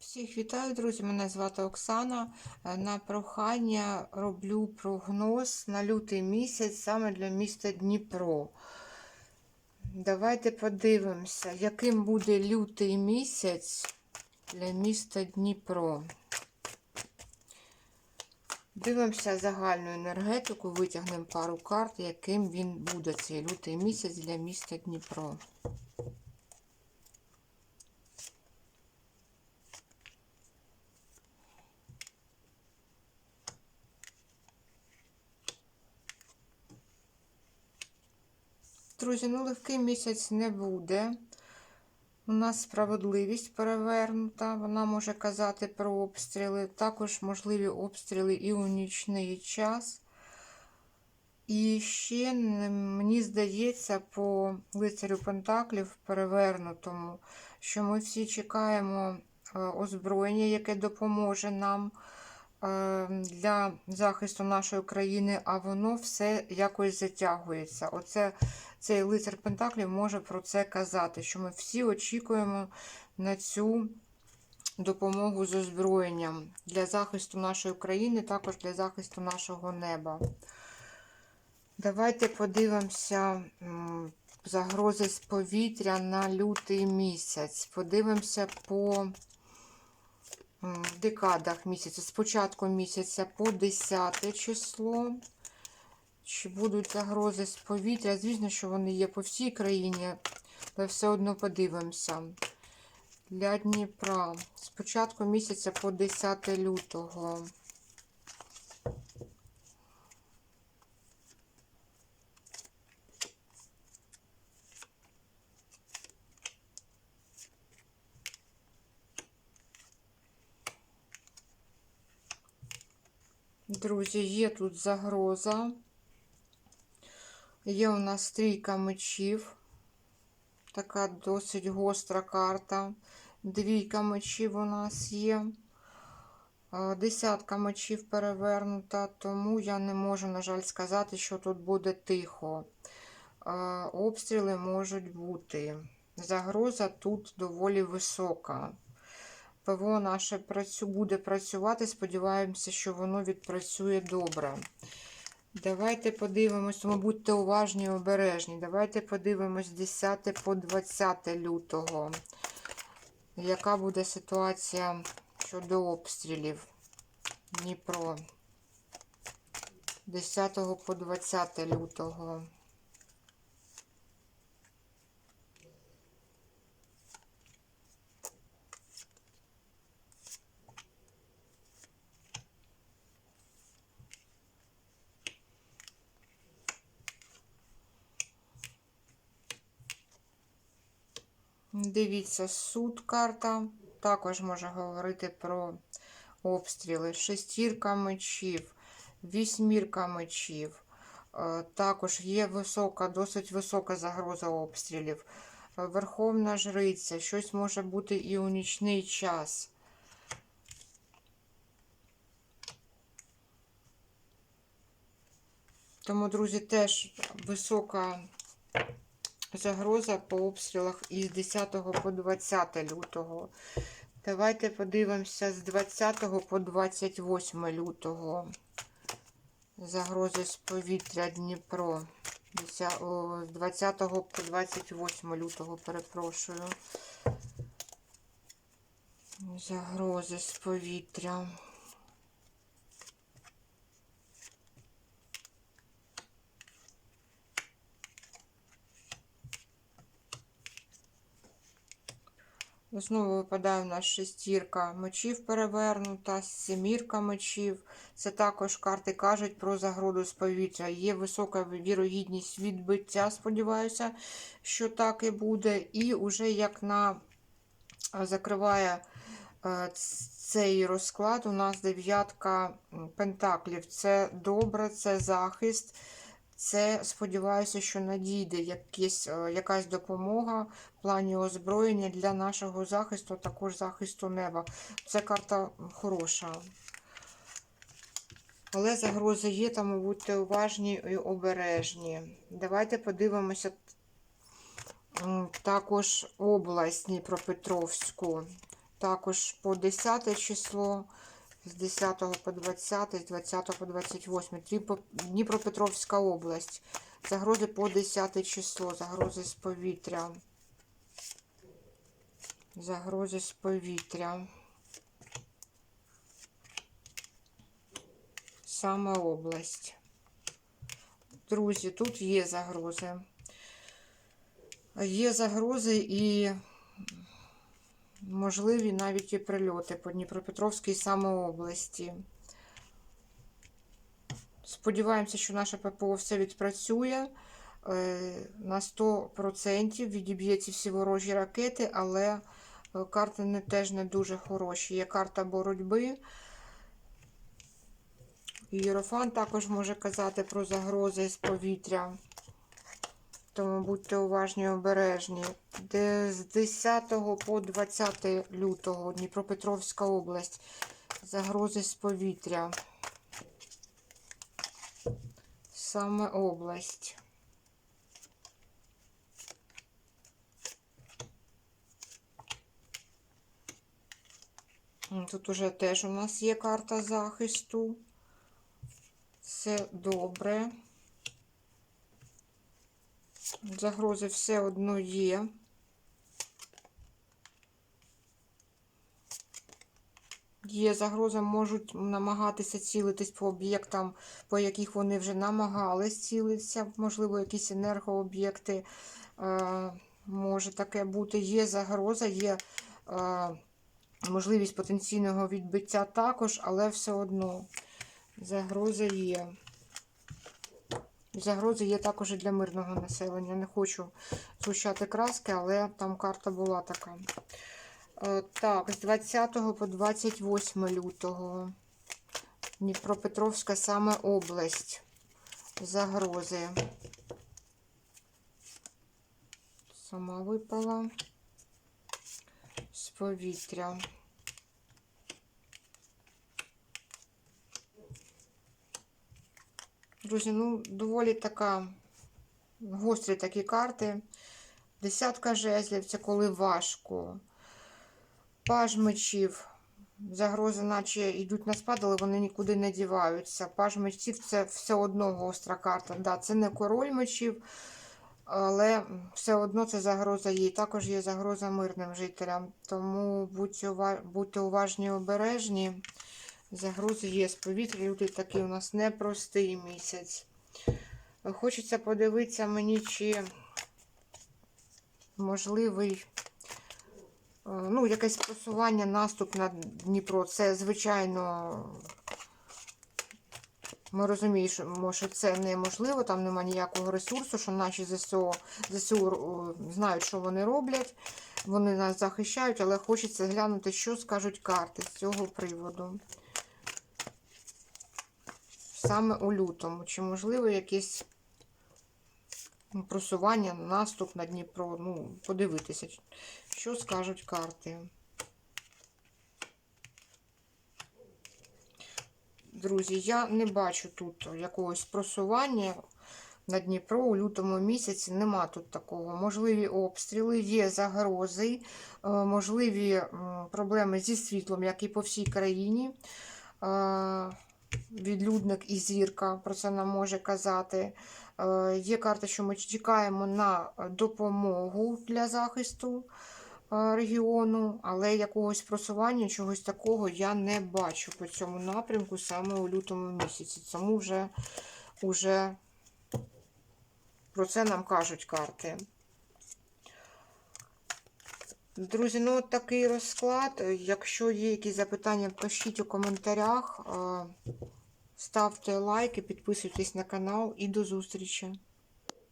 Всіх вітаю, друзі! Мене звати Оксана. Е, На прохання роблю прогноз на лютий місяць саме для міста Дніпро. Давайте подивимося, яким буде лютий місяць для міста Дніпро. Дивимося загальну енергетику, витягнемо пару карт, яким він буде цей лютий місяць для міста Дніпро. Друзі, ну легкий місяць не буде. У нас справедливість перевернута. Вона може казати про обстріли. Також можливі обстріли і у нічний час. І ще мені здається, по лицарю Пентаклів перевернутому, що ми всі чекаємо е, озброєння, яке допоможе нам е, для захисту нашої країни, а воно все якось затягується. Оце цей лицар Пентаклів може про це казати, що ми всі очікуємо на цю допомогу з озброєнням для захисту нашої країни, також для захисту нашого неба. Давайте подивимося загрози з повітря на лютий місяць. Подивимося по декадах місяця. З початку місяця по 10 число. Чи будуть загрози з повітря? Звісно, що вони є по всій країні, але все одно подивимося. Для Дніпра. З початку місяця по 10 лютого. Друзі, є тут загроза. Є у нас трійка мечів. Така досить гостра карта. Двійка мечів у нас є. Е, Десятка мечів перевернута, тому я не можу, на жаль, сказати, що тут буде тихо. Е, Обстріли можуть бути. Загроза тут доволі висока. ПВО наше буде працювати. Сподіваємося, що воно відпрацює добре. Давайте подивимось, тому будьте уважні і обережні. Давайте подивимось 10 по 20 лютого. Яка буде ситуація щодо обстрілів Дніпро? 10 по 20 лютого. Дивіться, суд карта також може говорити про обстріли. Шестірка мечів, вісьмірка мечів. Е, Також є висока, досить висока загроза обстрілів. Е, Верховна жриця, щось може бути і у нічний час. Тому, друзі, теж висока загроза по обстрілах із 10 по 20 лютого. Давайте подивимося з 20 по 28 лютого. Загрози з повітря Дніпро. З 20 по 28 лютого, перепрошую. Загрози з повітря. Знову випадає у нас шестірка мечів перевернута, семірка мечів. Це також карти кажуть про загроду з повітря. Є висока вірогідність відбиття, сподіваюся, що так і буде. І вже як на закриває е, цей розклад, у нас дев'ятка пентаклів. Це добре, це захист. Це сподіваюся, що надійде якісь, е, якась допомога в плані озброєння для нашого захисту, також захисту неба. Це карта хороша. Але загрози є, тому будьте уважні і обережні. Давайте подивимося також область Дніпропетровську. також по 10 число, з 10 по 20, з 20 по 28. Дніпропетровська область. Загрози по 10 число, загрози з повітря. Загрози з повітря. Саме область. Друзі, тут є загрози. Є загрози і можливі навіть і прильоти по Дніпропетровській саме області. Сподіваємося, що наше ППО все відпрацює е, на 100% відіб'є ці всі ворожі ракети, але е, карти не, теж не дуже хороші. Є карта боротьби. Єрофан також може казати про загрози з повітря. Тому будьте уважні обережні. Де з 10 по 20 лютого Дніпропетровська область. Загрози з повітря. Саме область. Тут уже теж у нас є карта захисту. Все добре. Загрози все одно є. Є загроза, можуть намагатися цілитись по об'єктам, по яких вони вже намагались цілитися. Можливо, якісь енергооб'єкти. Е, може таке бути. Є загроза, є е, можливість потенційного відбиття також, але все одно загроза є. Загрози є також і для мирного населення. Не хочу згущати краски, але там карта була така. Е, Так, з 20 по 28 лютого. Дніпропетровська саме область. Загрози. Сама випала з повітря. Друзі, ну, доволі така гострі такі карти. Десятка жезлів це коли важко. Паж мечів. Загрози, наче йдуть на спад, але вони нікуди не діваються. Паж мечів це все одно гостра карта. Да, це не король мечів, але все одно це загроза. І також є загроза мирним жителям. Тому будьте, уважні обережні. Загрози є з повітря. Люди такий у нас непростий місяць. Хочеться подивитися мені, чи можливий е, ну, якесь просування, наступ на Дніпро. Це, звичайно, ми розуміємо, що це неможливо, там немає ніякого ресурсу, що наші ЗСУ, ЗСУ е, знають, що вони роблять, вони нас захищають, але хочеться глянути, що скажуть карти з цього приводу. Саме у лютому. Чи можливо якесь просування, наступ на Дніпро? Ну, подивитися, що скажуть карти. Друзі, я не бачу тут якогось просування на Дніпро у лютому місяці. Нема тут такого. Можливі обстріли, є загрози, е, можливі проблеми зі світлом, як і по всій країні. Е, Відлюдник і зірка про це нам може казати. Е, Є карта, що ми чекаємо на допомогу для захисту е, регіону, але якогось просування, чогось такого я не бачу по цьому напрямку саме у лютому місяці. Тому вже, вже про це нам кажуть карти. Друзі, ну от такий розклад. Якщо є якісь запитання, пишіть у коментарях. Ставте лайки, підписуйтесь на канал і до зустрічі!